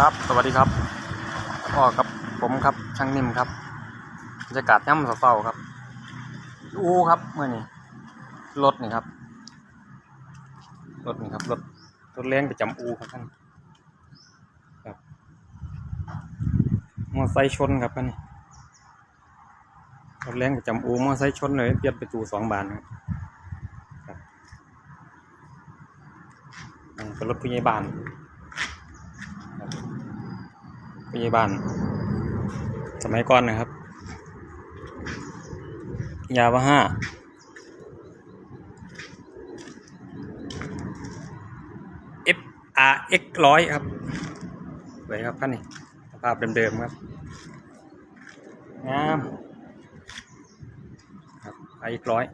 ครับ สวัสดีครับพ่อกับ ผมครับช่างนิ่มครับบรรยากาศย่ำเศร้าๆครับ อูครับเมื่อนี้รถนี่ครับ รถนี่ครับ รถ รถเลี้ยงประจำอูครับท่านครับมอไซค์ชนครับท่านนี่รถเลี้ยงประจำอูมอไซค์ชนเลยเปลี่ยนประตูสองบานครับครับอันนเป็นรถผู้ใหญ่บ้าน พยาบาล สมัยก่อนนะครับ ยาว่าห้า F R X ร้อยครับสวยครับท่านนี่สภาพเดิมๆครับงามครับ R X ร้อย